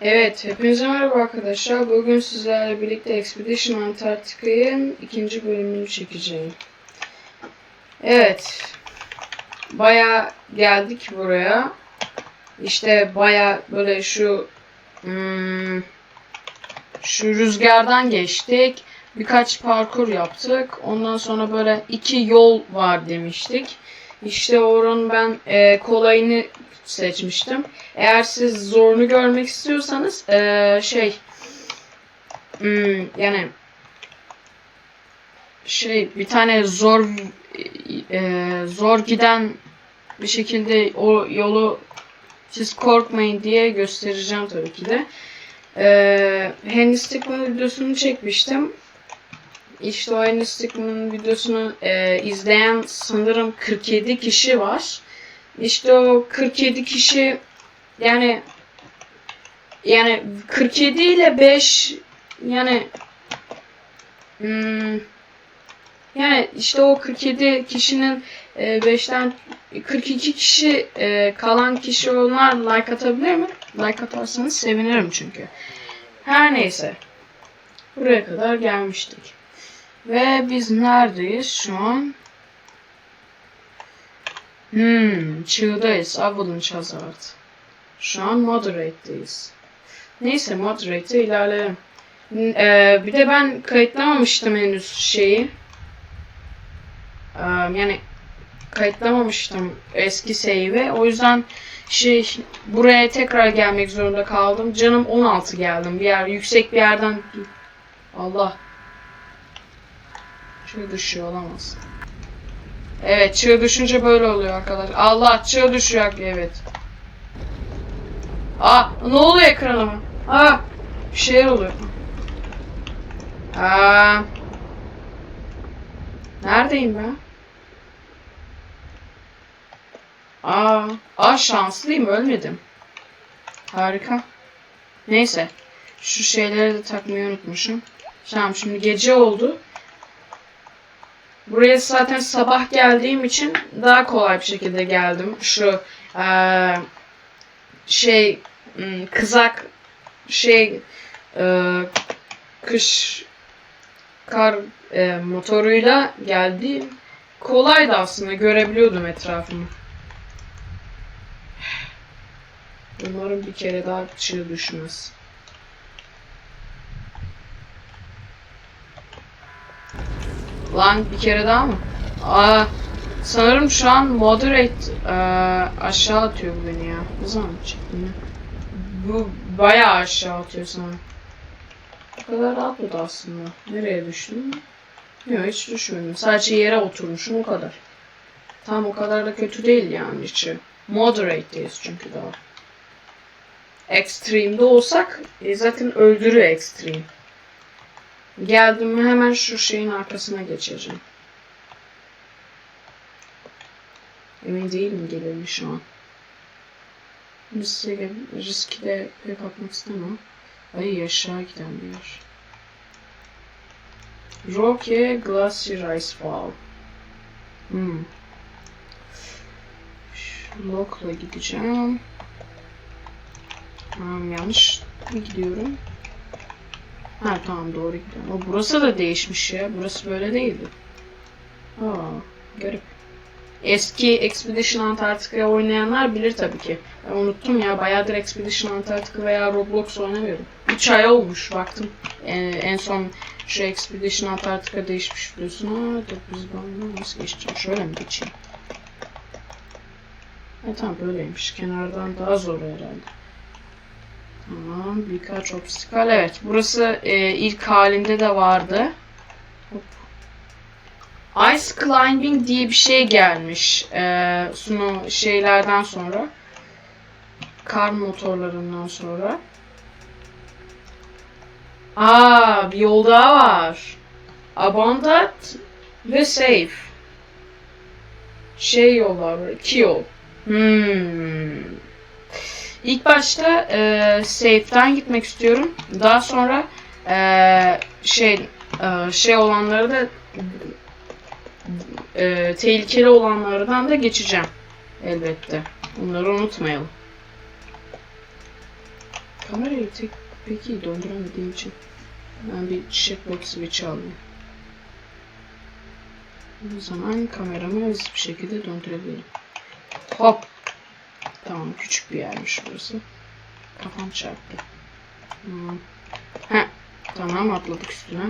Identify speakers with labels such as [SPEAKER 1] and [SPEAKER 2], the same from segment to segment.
[SPEAKER 1] Evet, hepinize merhaba arkadaşlar. Bugün sizlerle birlikte Expedition Antarktika'nın ikinci bölümünü çekeceğim. Evet, baya geldik buraya. İşte baya böyle şu hmm, şu rüzgardan geçtik. Birkaç parkur yaptık. Ondan sonra böyle iki yol var demiştik. İşte oranın ben e, kolayını seçmiştim. Eğer siz zorunu görmek istiyorsanız eee, şey hmm, yani şey bir tane zor eee, zor giden bir şekilde o yolu siz korkmayın diye göstereceğim tabii ki de. Eee Henry Stickmin videosunu çekmiştim. İşte o Henry Stickmin videosunu eee, izleyen sanırım 47 kişi var. İşte o 47 kişi yani yani 47 ile 5 yani hmm, yani işte o 47 kişinin 5'ten 42 kişi e, kalan kişi onlar like atabilir mi? Like atarsanız sevinirim çünkü. Her neyse. Buraya kadar gelmiştik. Ve biz neredeyiz şu an? Hmm, çığdayız. Avalanche Hazard. Şu an Moderate'deyiz. Neyse Moderate'e ilerleyelim. Ee, bir de ben kayıtlamamıştım henüz şeyi. Ee, yani kayıtlamamıştım eski save'i. O yüzden şey buraya tekrar gelmek zorunda kaldım. Canım 16 geldim. Bir yer yüksek bir yerden Allah. Çığ düşüyor olamaz. Evet çığ düşünce böyle oluyor arkadaşlar. Allah çığ düşüyor evet. Aa ne oluyor ekranıma? Aa bir şeyler oluyor. Aa, neredeyim ben? Aa, aa şanslıyım ölmedim. Harika. Neyse. Şu şeyleri de takmayı unutmuşum. Tamam şimdi gece oldu. Buraya zaten sabah geldiğim için daha kolay bir şekilde geldim. Şu eee, şey hmm, kızak şey eee, kış kar eee, motoruyla geldi. Kolaydı aslında görebiliyordum etrafımı. Umarım bir kere daha çığ düşmez. Lan bir kere daha mı? Aa, sanırım şu an moderate eee, aşağı atıyor beni ya. Ne zaman ya? Bu bayağı aşağı atıyor sana. Bu kadar atmadı aslında. Nereye düştüm? Yok hiç düşmedim. Sadece yere oturmuşum o kadar. Tam o kadar da kötü değil yani içi. Moderate'deyiz çünkü daha. Extreme'de olsak e, zaten öldürüyor Extreme. Geldim mi hemen şu şeyin arkasına geçeceğim. Emin değilim gelirli şu an. Riske, riski de pek atmak istemem. Ay aşağı giden bir yer. Rocky Glacier Icefall. Hmm. Şu Lock'la gideceğim. Tamam yanlış mı gidiyorum? Ha tamam doğru gidiyorum. O burası da değişmiş ya. Burası böyle değildi. Aa garip. Eski Expedition Antarktika oynayanlar bilir tabii ki. Ben unuttum ya bayağıdır Expedition Antarktika veya Roblox oynamıyorum. 3 ay olmuş baktım. Ee, en son şu Expedition Antarktika değişmiş biliyorsun. Aa dur biz ben nasıl geçeceğim? Şöyle mi geçeyim? Ha tamam böyleymiş. Kenardan daha zor herhalde. Tamam birkaç obstakal. Evet burası e, ilk halinde de vardı. Hop. Ice climbing diye bir şey gelmiş. E, sunu şeylerden sonra. Kar motorlarından sonra. Aa bir yol daha var. Abandoned ve safe. Şey yollar var. iki yol. Hmm. İlk başta e, safe'den gitmek istiyorum. Daha sonra e, şey e, şey olanları da e, tehlikeli olanlardan da geçeceğim. Elbette. Bunları unutmayalım. Kamerayı tek peki döndüremediğim için. Ben bir checkbox switch alayım. O zaman kameramı hızlı bir şekilde döndürebilirim. Hop. Tamam küçük bir yermiş burası. Kafam çarptı. Tamam. Heh. Tamam atladık üstüne.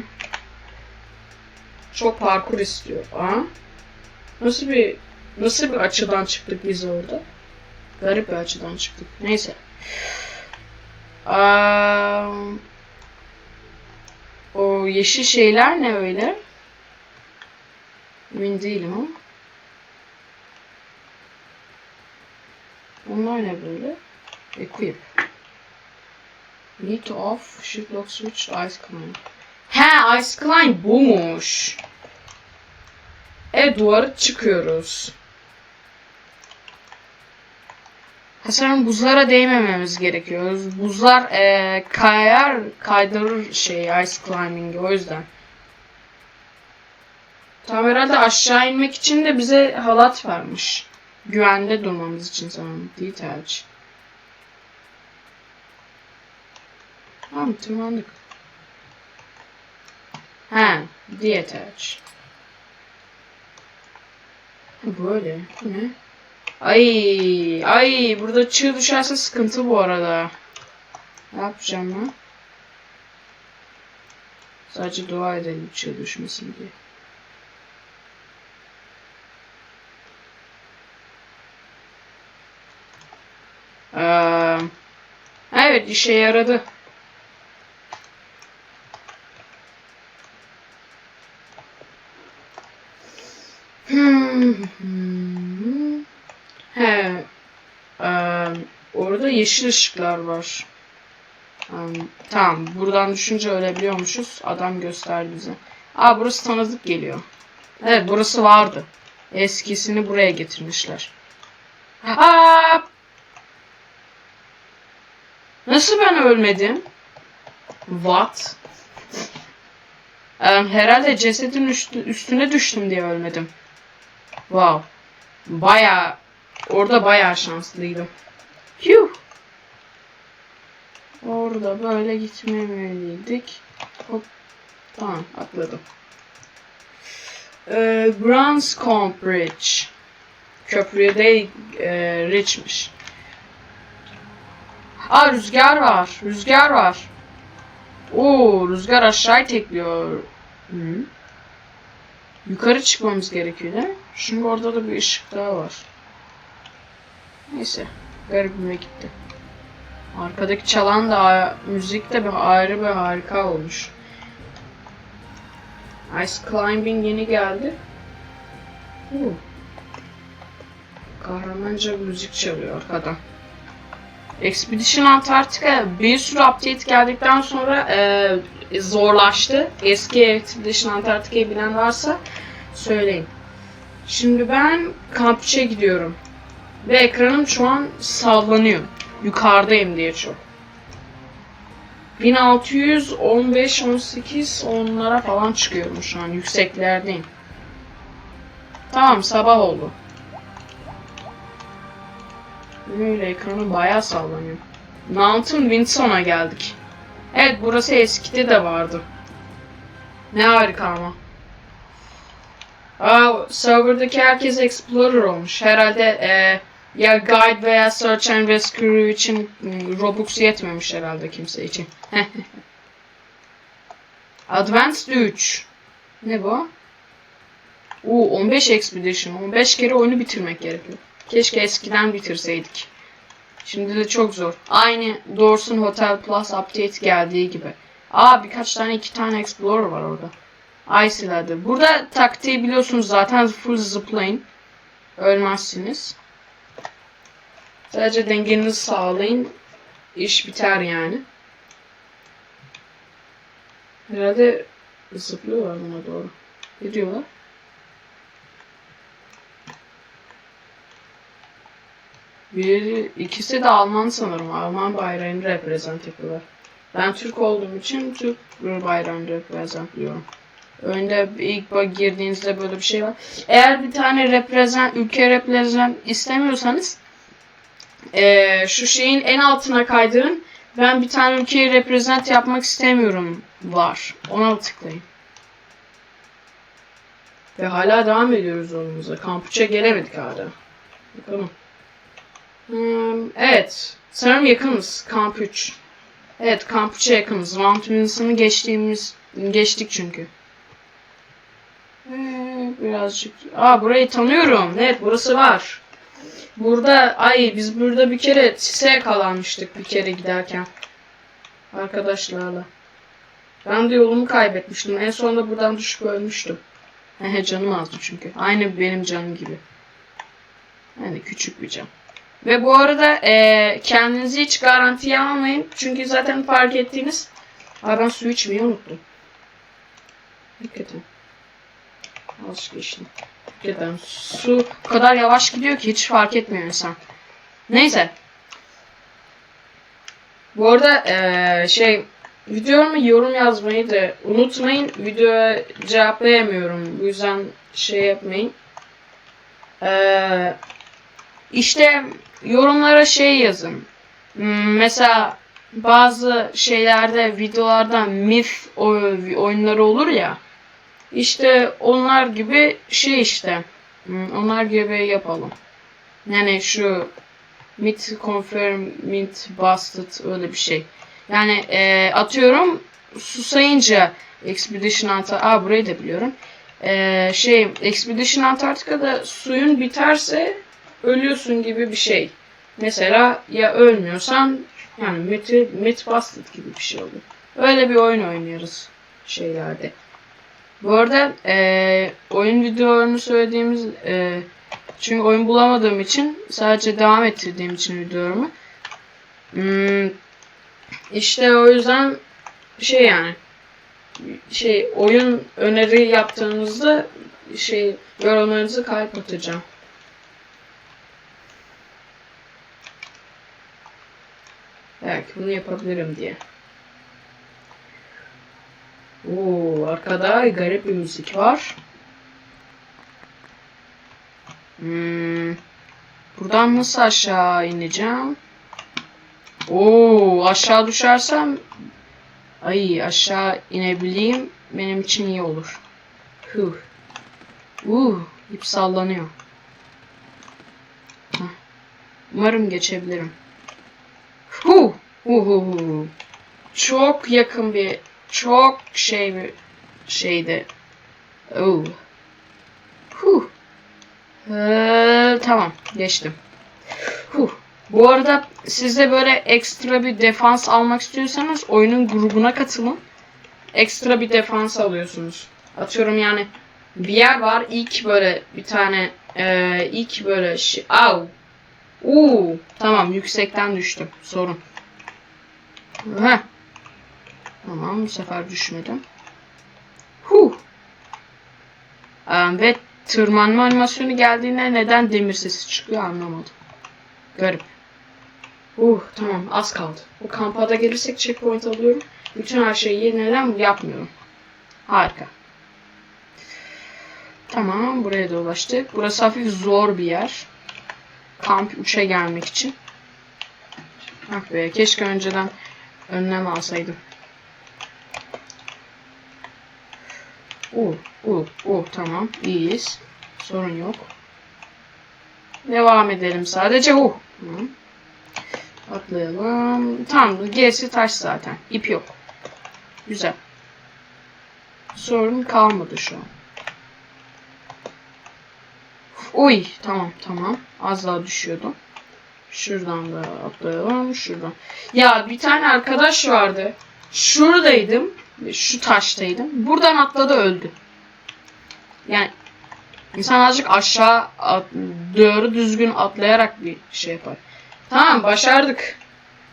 [SPEAKER 1] Çok parkur istiyor. Aa. Nasıl bir nasıl bir açıdan çıktık biz orada? Garip bir açıdan çıktık. Neyse. Aa, o yeşil şeyler ne öyle? Emin değilim ama. Onlar ne böyle? Equip. Need to off, shift lock switch, ice climb. He, ice climb buymuş. E duvarı çıkıyoruz. Hasan'ın buzlara değmememiz gerekiyor. Buzlar e, kayar, kaydırır şey ice climbing'i o yüzden. Tam herhalde aşağı inmek için de bize halat vermiş. Güvende durmamız için sanırım. Detach. Tamam tırmandık. He, detach. Böyle. Ne? Ay, ay burada çığ düşerse sıkıntı bu arada. Ne yapacağım ben? Sadece dua edelim çığ düşmesin diye. Ee, evet işe yaradı. Hmm. He. Ee, orada yeşil ışıklar var. Em, tamam. Buradan düşünce ölebiliyormuşuz. Adam gösterdi bize. Aa burası tanıdık geliyor. Evet burası vardı. Eskisini buraya getirmişler. Aa! Nasıl ben ölmedim? What? Em, herhalde cesedin üstü- üstüne düştüm diye ölmedim. Wow. Baya orada baya şanslıydım. Phew. Orada böyle gitmemeliydik. Hop. Tamam atladım. Ee, Branscombe Bridge. Köprüye de e, Rich'miş. Aa rüzgar var. Rüzgar var. Oo rüzgar aşağı tekliyor. Hı. Yukarı çıkmamız gerekiyor değil mi? Şimdi orada da bir ışık daha var. Neyse. Garibime gitti. Arkadaki çalan da müzik de bir ayrı bir harika olmuş. Ice Climbing yeni geldi. Oo. Kahramanca müzik çalıyor arkadan. Expedition Antarctica bir sürü update geldikten sonra e, zorlaştı. Eski Expedition Antarctica'yı bilen varsa söyleyin. Şimdi ben kamp 3'e gidiyorum. Ve ekranım şu an sallanıyor. Yukarıdayım diye çok. 1600, 15, 18 onlara falan çıkıyorum şu an. Yükseklerdeyim. Tamam sabah oldu. Böyle ekranı bayağı sallanıyor. Mountain Winston'a geldik. Evet burası eskide de vardı. Ne harika ama. Aa, serverdaki herkes Explorer olmuş. Herhalde e, ya Guide veya Search and Rescue için e, Robux yetmemiş herhalde kimse için. Advanced 3. Ne bu? Oo 15 Expedition. 15 kere oyunu bitirmek gerekiyor. Keşke eskiden bitirseydik. Şimdi de çok zor. Aynı Dawson Hotel Plus update geldiği gibi. Aa birkaç tane iki tane Explorer var orada. Ice'ladı. Burada taktiği biliyorsunuz zaten full zipline. Ölmezsiniz. Sadece dengenizi sağlayın. İş biter yani. Herhalde zıplıyorlar buna doğru. Ne diyorlar? Bir, ikisi de Alman sanırım. Alman bayrağını reprezent yapıyorlar. Ben Türk olduğum için Türk bayrağını reprezentliyorum. Önde ilk girdiğinizde böyle bir şey var. Eğer bir tane reprezent, ülke reprezent istemiyorsanız eee, şu şeyin en altına kaydırın ben bir tane ülkeyi represent yapmak istemiyorum var. Ona tıklayın. Ve hala devam ediyoruz yolumuza. Kamp 3'e gelemedik hala. Bakalım. Hmm, evet. Sanırım yakınız. Kamp 3. Evet Kamp 3'e yakınız. Round Winston'ı geçtiğimiz geçtik çünkü. Ee, birazcık. Aa burayı tanıyorum. Evet burası var. Burada ay biz burada bir kere sise yakalanmıştık bir kere giderken. Arkadaşlarla. Ben de yolumu kaybetmiştim. En sonunda buradan düşüp ölmüştüm. Ehe canım azdı çünkü. Aynı benim canım gibi. Yani küçük bir can. Ve bu arada eee, kendinizi hiç garantiye almayın. Çünkü zaten fark ettiğiniz... Aa ben su içmeyi unuttum. Hakikaten. Azıcık içtim. Hakikaten su o kadar yavaş gidiyor ki hiç fark etmiyor insan. Neyse. Bu arada eee, şey videoma yorum yazmayı da unutmayın. Videoya cevaplayamıyorum. Bu yüzden şey yapmayın. Eee işte yorumlara şey yazın. Hmm, Mesela bazı şeylerde videolarda myth oy- oyunları olur ya. İşte onlar gibi şey işte. Hmm, Onlar gibi yapalım. Yani şu myth confirm, myth busted öyle bir şey. Yani e, atıyorum susayınca Expedition Antarktika, aa burayı da biliyorum. E, şey Expedition Antarktika'da suyun biterse ölüyorsun gibi bir şey. Mesela ya ölmüyorsan yani myth, myth busted gibi bir şey oluyor. Öyle bir oyun oynuyoruz şeylerde. Bu arada e, oyun videolarını söylediğimiz e, çünkü oyun bulamadığım için sadece devam ettirdiğim için videolarımı hmm, işte o yüzden şey yani şey oyun öneri yaptığınızda şey yorumlarınızı kalp atacağım. Belki bunu yapabilirim diye. Oo, arkada garip bir müzik var. Hmm, buradan nasıl aşağı ineceğim? Oo, aşağı düşersem ay aşağı inebileyim benim için iyi olur. Huh. Uh, ip sallanıyor. Heh. Umarım geçebilirim. Hu, hu hu hu. Çok yakın bir, çok şey bir şeydi. Oh. Hu. Ee, tamam, geçtim. Hu. Bu arada siz de böyle ekstra bir defans almak istiyorsanız oyunun grubuna katılın. Ekstra bir defans alıyorsunuz. Atıyorum yani bir yer var ilk böyle bir tane e, ilk böyle şey, au Uuu tamam yüksekten düştüm. Sorun. Heh. Tamam bu sefer düşmedim. Huh. Ee, ve tırmanma animasyonu geldiğinde neden demir sesi çıkıyor anlamadım. Garip. Uh tamam az kaldı. Bu kampa da gelirsek checkpoint alıyorum. Bütün her şeyi yeniden yapmıyorum. Harika. Tamam buraya da ulaştık. Burası hafif zor bir yer. Kamp 3'e gelmek için. Ah be keşke önceden önlem alsaydım. Uh, uh, uh tamam iyiyiz. Sorun yok. Devam edelim sadece. Uh. Hı. Atlayalım. Tamam gerisi taş zaten. İp yok. Güzel. Sorun kalmadı şu an. Uy tamam tamam. Az daha düşüyordum. Şuradan da atlayalım. Şuradan. Ya bir tane arkadaş vardı. Şuradaydım. Şu taştaydım. Buradan atladı öldü. Yani insan azıcık aşağı at, doğru düzgün atlayarak bir şey yapar. Tamam başardık.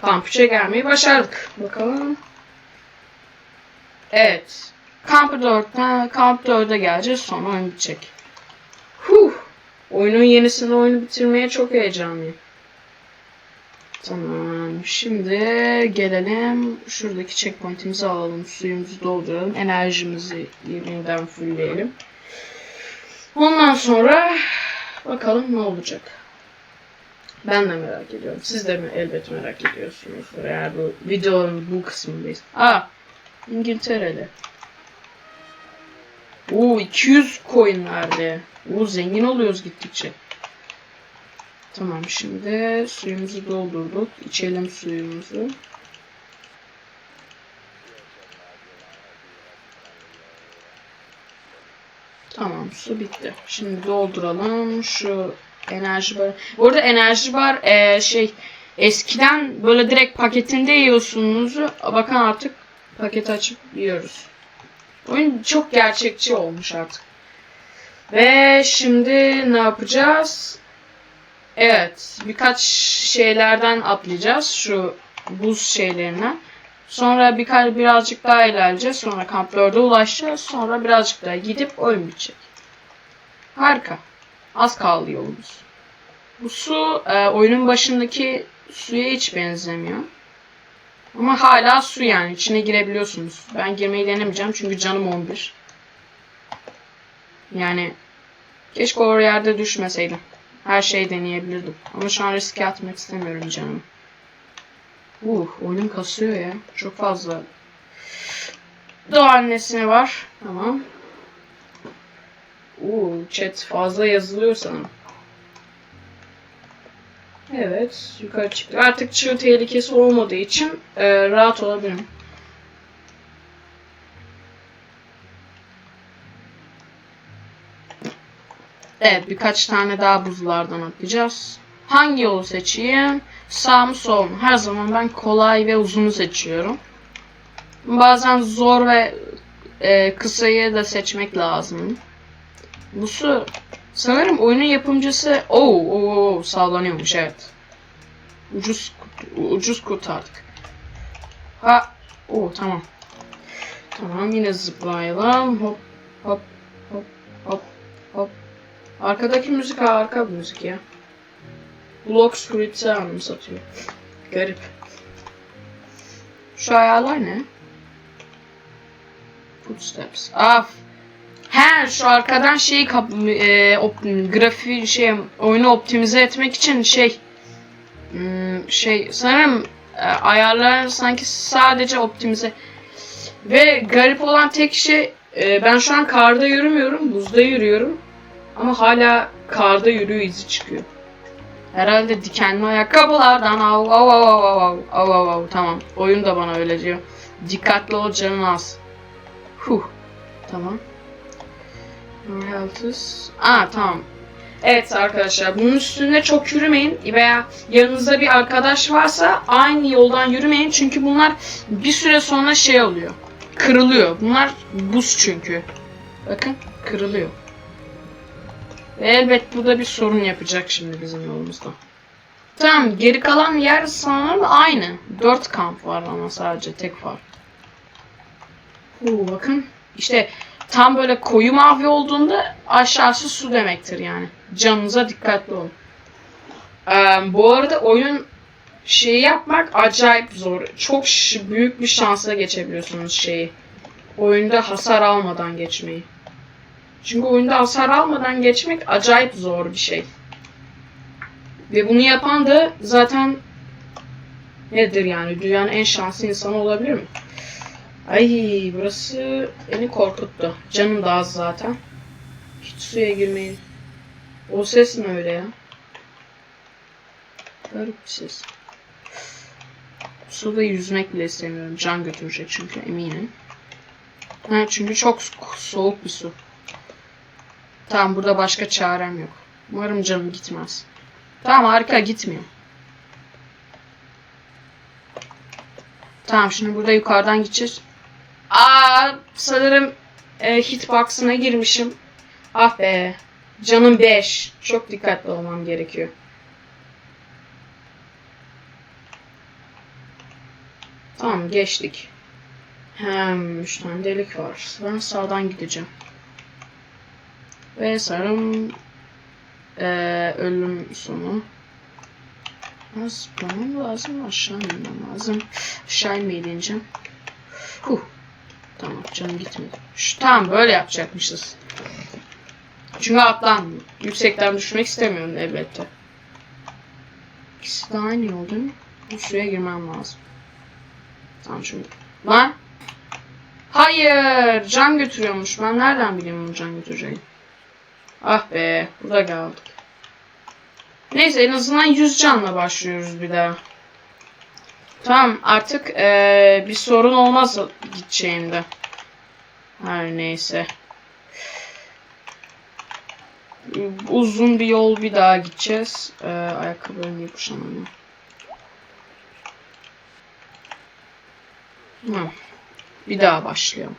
[SPEAKER 1] Kamp 3'e gelmeyi başardık. Bakalım. Evet. Kamp 4'ten Kamp 4'e geleceğiz. Sonra oyun bitecek. Huh. Oyunun yenisini oyunu bitirmeye çok heyecanlıyım. Tamam. Şimdi gelelim. Şuradaki checkpoint'imizi alalım. Suyumuzu dolduralım. Enerjimizi yeniden fullleyelim. Ondan sonra bakalım ne olacak. Ben de merak ediyorum. Siz de mi elbet merak ediyorsunuzdur eğer bu videonun bu kısmındayız. Aa İngiltere'de. Oo 200 coin verdi. Oo zengin oluyoruz gittikçe. Tamam şimdi suyumuzu doldurduk. İçelim suyumuzu. Tamam su bitti. Şimdi dolduralım şu enerji bar. Bu arada enerji bar eee, şey eskiden böyle direkt paketinde yiyorsunuz. Bakın artık paket açıp yiyoruz. Oyun çok gerçekçi olmuş artık. Ve şimdi ne yapacağız? Evet, birkaç şeylerden atlayacağız şu buz şeylerinden. Sonra birkaç birazcık daha ilerleyeceğiz. Sonra kamp 4'e ulaşacağız. Sonra birazcık daha gidip oyun bitecek. Harika. Az kaldı yolumuz. Bu su e, oyunun başındaki suya hiç benzemiyor. Ama hala su yani. içine girebiliyorsunuz. Ben girmeyi denemeyeceğim çünkü canım 11. Yani keşke o yerde düşmeseydim. Her şeyi deneyebilirdim. Ama şu an riske atmak istemiyorum canım. Uh, oyunum kasıyor ya. Çok fazla. Doğa annesine var. Tamam. Uh, chat fazla yazılıyor sanırım. Evet, yukarı çıktı. Artık çığ tehlikesi olmadığı için e, rahat olabilirim. Evet, birkaç tane daha buzlardan atlayacağız. Hangi yolu seçeyim? Sağ mı sol mu? Her zaman ben kolay ve uzunu seçiyorum. Bazen zor ve e, kısayı da seçmek lazım. Bu su sanırım oyunun yapımcısı oo oo oo sallanıyormuş evet. Ucuz ucuz kurtardık. Ha o tamam. Tamam yine zıplayalım. Hop hop hop hop hop. Arkadaki müzik harika bir müzik ya. Block Squid'i anımsatıyor. Garip. Şu ayarlar ne? Footsteps. Af. He şu arkadan şeyi kap e, op, grafiği şey oyunu optimize etmek için şey hmm, şey sanırım e, ayarlar sanki sadece optimize ve garip olan tek şey e, ben şu an karda yürümüyorum buzda yürüyorum ama hala karda yürüyor izi çıkıyor. Herhalde dikenli ayakkabılardan av av av av av av av av tamam. Oyun da bana öyle diyor. Dikkatli ol canın az. Huh. Tamam. İs... Aa tamam. Evet arkadaşlar bunun üstünde çok yürümeyin veya yanınızda bir arkadaş varsa aynı yoldan yürümeyin çünkü bunlar bir süre sonra şey oluyor. Kırılıyor. Bunlar buz çünkü. Bakın kırılıyor. Ve elbet bu da bir sorun yapacak şimdi bizim yolumuzda. Tamam geri kalan yer sanırım aynı. Dört kamp var ama sadece tek var. Oo, bakın işte tam böyle koyu mavi olduğunda aşağısı su demektir yani. Canınıza dikkatli olun. Ee, bu arada oyun şeyi yapmak acayip zor. Çok büyük bir şansla geçebiliyorsunuz şeyi. Oyunda hasar almadan geçmeyi. Çünkü oyunda hasar almadan geçmek acayip zor bir şey. Ve bunu yapan da zaten nedir yani? Dünyanın en şanslı insanı olabilir mi? Ay burası beni korkuttu. Canım da az zaten. Hiç suya girmeyin. O ses mi öyle ya? Garip bir ses. Suda yüzmek bile istemiyorum. Can götürecek çünkü eminim. Ha, çünkü çok so- soğuk bir su. Tamam burada başka çarem yok. Umarım canım gitmez. Tamam harika gitmiyor. Tamam şimdi burada yukarıdan gideceğiz. Aa sanırım e, hitbox'ına girmişim. Ah be. Canım 5. Çok dikkatli olmam gerekiyor. Tamam geçtik. Hem 3 tane delik var. Ben sağdan gideceğim. Ve sanırım eee ölüm sonu. Zıplamam lazım, aşağı inmem lazım. Aşağı inmeyi deneyeceğim. Huh. Tamam, canım gitmedi. Şu, tamam, böyle yapacakmışız. Çünkü atlan. Yüksekten düşmek istemiyorum elbette. İkisi de aynı yol değil mi? Şuraya girmem lazım. Tamam şimdi. Lan! Hayır! Can götürüyormuş. Ben nereden bileyim bunu can götüreceğini? Ah be. Burada kaldık. Neyse en azından 100 canla başlıyoruz bir daha. Tamam artık eee, bir sorun olmaz gideceğimde. Her neyse. Uzun bir yol bir daha gideceğiz. Eee ayakkabılarımı yapışamam. Hı. Bir daha başlayalım.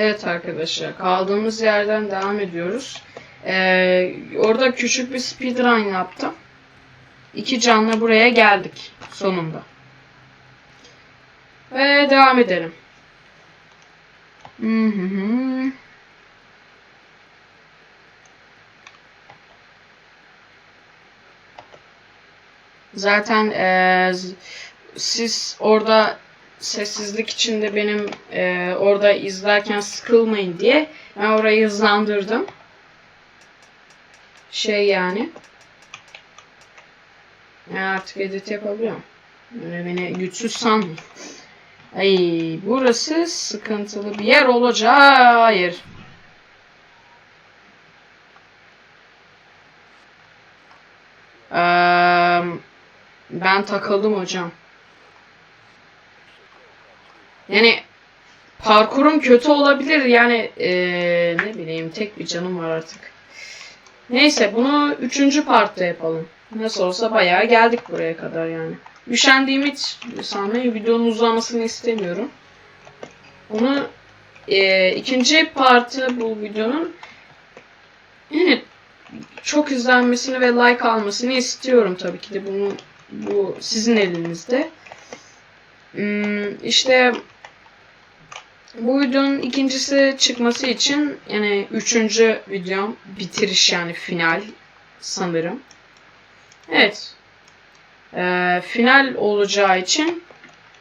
[SPEAKER 1] Evet arkadaşlar kaldığımız yerden devam ediyoruz. Ee, orada küçük bir speedrun yaptım. İki canla buraya geldik sonunda. Ve devam edelim. Hı hı hı. Zaten z- siz orada sessizlik içinde benim eee, orada izlerken sıkılmayın diye ben orayı hızlandırdım. Şey yani. Ben artık edit yapabiliyorum. Öyle beni güçsüz sanmayın. Ay burası sıkıntılı bir yer olacak. Hayır. Eee, ben takıldım hocam. Yani parkurum kötü olabilir yani eee, ne bileyim tek bir canım var artık. Neyse bunu üçüncü partta yapalım. Nasıl olsa bayağı geldik buraya kadar yani. Üşendiğimi hiç sanmayın videonun uzamasını istemiyorum. Onu eee, ikinci partı bu videonun yani çok izlenmesini ve like almasını istiyorum tabii ki de bunu bu sizin elinizde. Hmm, işte bu videonun ikincisi çıkması için yani üçüncü videom bitiriş yani final sanırım. Evet. Ee, final olacağı için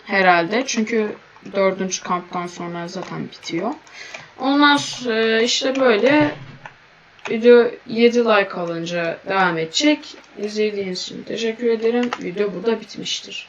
[SPEAKER 1] herhalde çünkü dördüncü kamptan sonra zaten bitiyor. Ondan sonra işte böyle Video 7 like alınca devam edecek. İzlediğiniz için teşekkür ederim. Video burada bitmiştir.